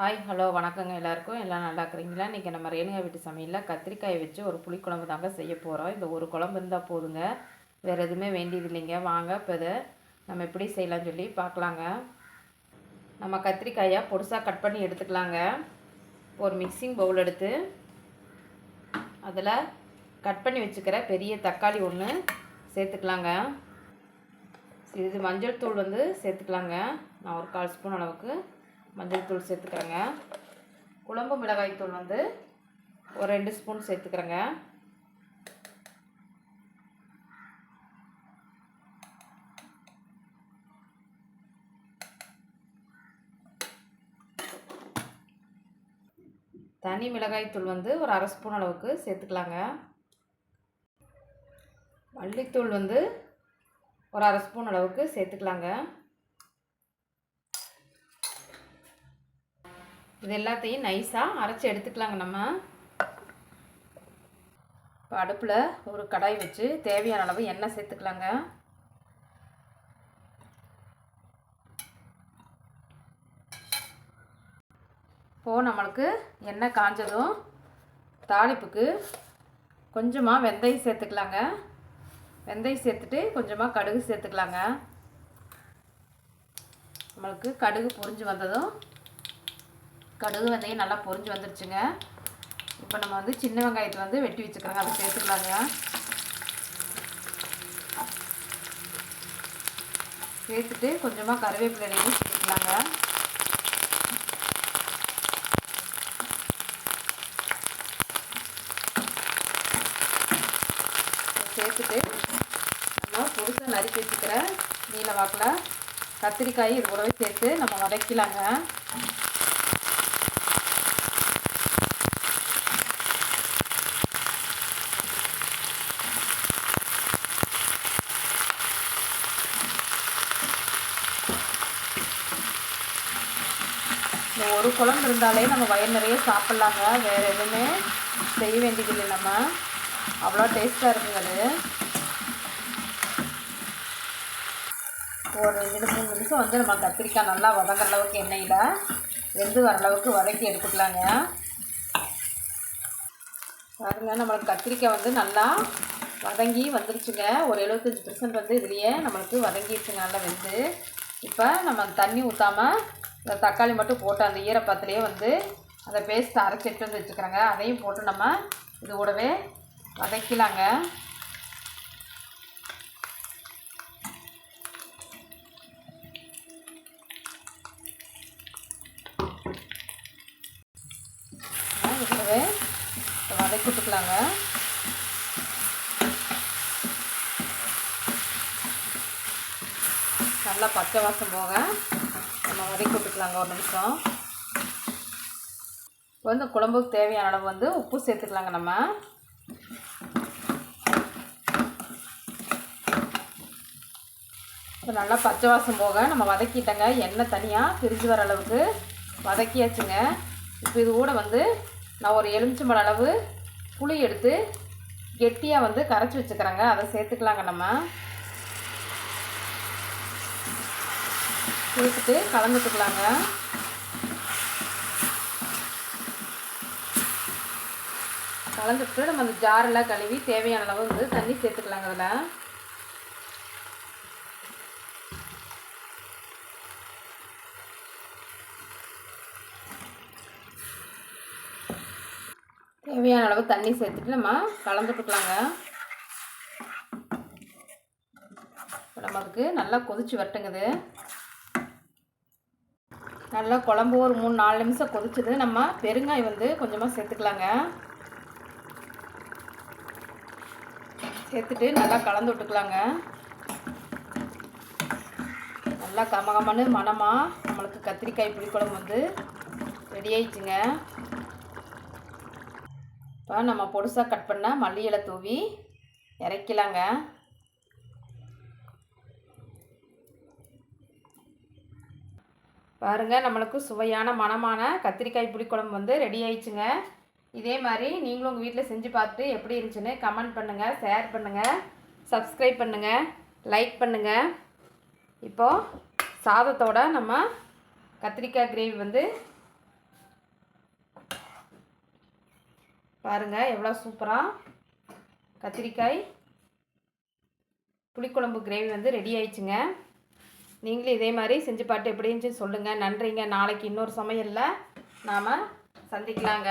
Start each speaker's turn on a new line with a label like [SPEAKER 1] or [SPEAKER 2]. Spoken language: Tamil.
[SPEAKER 1] ஹாய் ஹலோ வணக்கங்க எல்லாருக்கும். எல்லாம் நல்லா இருக்கிறீங்களா? இன்றைக்கி நம்ம ரேணுகா வீட்டு சமையலில் கத்திரிக்காயை வச்சு ஒரு புளிக்குழம்பு தாங்க செய்ய போகிறோம் இந்த ஒரு குழம்பு இருந்தால் போதுங்க. வேறு எதுவுமே வேண்டியது இல்லைங்க. வாங்க இப்போ இதை நம்ம எப்படி செய்யலாம்னு சொல்லி பார்க்கலாங்க. நம்ம கத்திரிக்காயை பொடுசாக கட் பண்ணி எடுத்துக்கலாங்க. ஒரு மிக்சிங் பவுல் எடுத்து அதில் கட் பண்ணி வச்சுக்கிற பெரிய தக்காளி ஒன்று சேர்த்துக்கலாங்க. சிறிது மஞ்சள் தூள் வந்து சேர்த்துக்கலாங்க. நான் ஒரு கால் ஸ்பூன் அளவுக்கு. மஞ்சள் தூள் சேர்த்துக்கிறேங்க. குழம்பு மிளகாய் தூள் வந்து ஒரு ரெண்டு ஸ்பூன் சேர்த்துக்கிறேங்க. தனி மிளகாய்த்தூள் வந்து ஒரு அரை ஸ்பூன் அளவுக்கு சேர்த்துக்கலாங்க. மல்லித்தூள் வந்து ஒரு அரை ஸ்பூன் அளவுக்கு சேர்த்துக்கலாங்க. இது எல்லாத்தையும் நைஸாக அரைச்சி எடுத்துக்கலாங்க நம்ம. இப்போ அடுப்பில் ஒரு கடாய் வச்சு தேவையான அளவு எண்ணெய் சேர்த்துக்கலாங்க. இப்போது நம்மளுக்கு எண்ணெய் காஞ்சதும் தாளிப்புக்கு கொஞ்சமாக வெந்தயம் சேர்த்துக்கலாங்க. வெந்தயம் சேர்த்துட்டு கொஞ்சமாக கடுகு சேர்த்துக்கலாங்க. நம்மளுக்கு கடுகு பொரிஞ்சு வந்ததும் கடுகு வெந்தயம் நல்லா பொரிஞ்சு வந்துருச்சுங்க. இப்போ நம்ம வந்து சின்ன வெங்காயத்தை வந்து வெட்டி வச்சுக்கிறோங்க. அதை சேர்த்துக்கலாங்க. சேர்த்துட்டு கொஞ்சமாக கருவேப்பிலையும் சேர்த்துக்கலாங்க சேர்த்துட்டு நம்ம புதுசாக நறுக்கி வச்சுக்கிற நீல வாக்கில் கத்திரிக்காய் இது கூடவே சேர்த்து நம்ம வதக்கலாங்க. இந்த ஒரு குழம்பு இருந்தாலே நம்ம வயிறு நிறைய சாப்பிட்லாங்க. வேறு எதுவுமே செய்ய வேண்டியதில்லை நம்ம. அவ்வளோ டேஸ்ட்டாக இருக்குங்க அது. ஒரு ரெண்டு மூணு நிமிஷம் வந்து நம்ம கத்திரிக்காய் நல்லா வதங்குற அளவுக்கு எண்ணெயில் வெந்து வர அளவுக்கு வதக்கி எடுத்துக்கலாங்க. பாருங்க நம்மளுக்கு கத்திரிக்காய் வந்து நல்லா வதங்கி வந்துருச்சுங்க. ஒரு எழுபத்தஞ்சி பர்சன்ட் வந்து இதுலேயே நம்மளுக்கு வதங்கிடுச்சுங்க நல்லா வெந்து. இப்போ நம்ம தண்ணி ஊற்றாமல் தக்காளி மட்டும் போட்டு அந்த ஈரப்பத்திலே வந்து அந்த பேஸ்ட்டை அரைச்சி எடுத்து வந்து வச்சுக்கிறோங்க. அதையும் போட்டு நம்ம இது கூடவே வதக்கலாங்க. இதுவே வதக்கி விட்டுக்கலாங்க. நல்லா பச்சை வாசம் போக நம்ம வதக்கி விட்டுக்கலாங்க ஒரு நிமிஷம். இப்போ வந்து குழம்புக்கு தேவையான அளவு வந்து உப்பு சேர்த்துக்கலாங்க நம்ம. இப்போ நல்லா பச்சை வாசம் போக நம்ம வதக்கிட்டங்க எண்ணெய் தனியாக பிரிஞ்சு வர அளவுக்கு வதக்கியாச்சுங்க. இப்போ இது கூட வந்து நான் ஒரு எலுமிச்சம்பழ அளவு புளி எடுத்து கெட்டியாக வந்து கரைச்சி வச்சுக்கிறேங்க. அதை சேர்த்துக்கலாங்க நம்ம. சேர்த்துட்டு கலந்துட்டுக்கலாங்க கலந்துட்டு நம்ம அந்த ஜாரெல்லாம் கழுவி தேவையான அளவு வந்து தண்ணி சேர்த்துக்கலாங்க அதில். தேவையான அளவு தண்ணி சேர்த்துட்டு நம்ம கலந்துட்டுக்கலாங்க இப்போ நம்ம அதுக்கு நல்லா கொதிச்சு வரட்டுங்குது. நல்லா குழம்பு ஒரு மூணு நாலு நிமிஷம் கொதிச்சது. நம்ம பெருங்காயம் வந்து கொஞ்சமாக சேர்த்துக்கலாங்க. சேர்த்துட்டு நல்லா கலந்து விட்டுக்கலாங்க. நல்லா கமகமன்னு மணமாக நம்மளுக்கு கத்திரிக்காய் புளிக்குழம்பு வந்து ரெடி ஆயிடுச்சுங்க. இப்போ நம்ம பொடுசாக கட் பண்ண மல்லி இலை தூவி இறக்கலாங்க. பாருங்கள் நம்மளுக்கு சுவையான மனமான கத்திரிக்காய் புளிக்குழம்பு வந்து ரெடி ஆயிடுச்சுங்க. இதே மாதிரி நீங்களும் உங்கள் வீட்டில் செஞ்சு பார்த்துட்டு எப்படி இருந்துச்சுன்னு கமெண்ட் பண்ணுங்கள் ஷேர் பண்ணுங்கள் சப்ஸ்கிரைப் பண்ணுங்கள் லைக் பண்ணுங்கள் இப்போது சாதத்தோட நம்ம கத்திரிக்காய் கிரேவி வந்து பாருங்கள் எவ்வளோ சூப்பராக கத்திரிக்காய் புளிக்குழம்பு கிரேவி வந்து ரெடி ஆயிடுச்சுங்க. நீங்களும் இதே மாதிரி செஞ்சு பாட்டு எப்படின்னு சொல்லுங்கள் நன்றிங்க. நாளைக்கு இன்னொரு சமையலில் நாம் சந்திக்கலாங்க.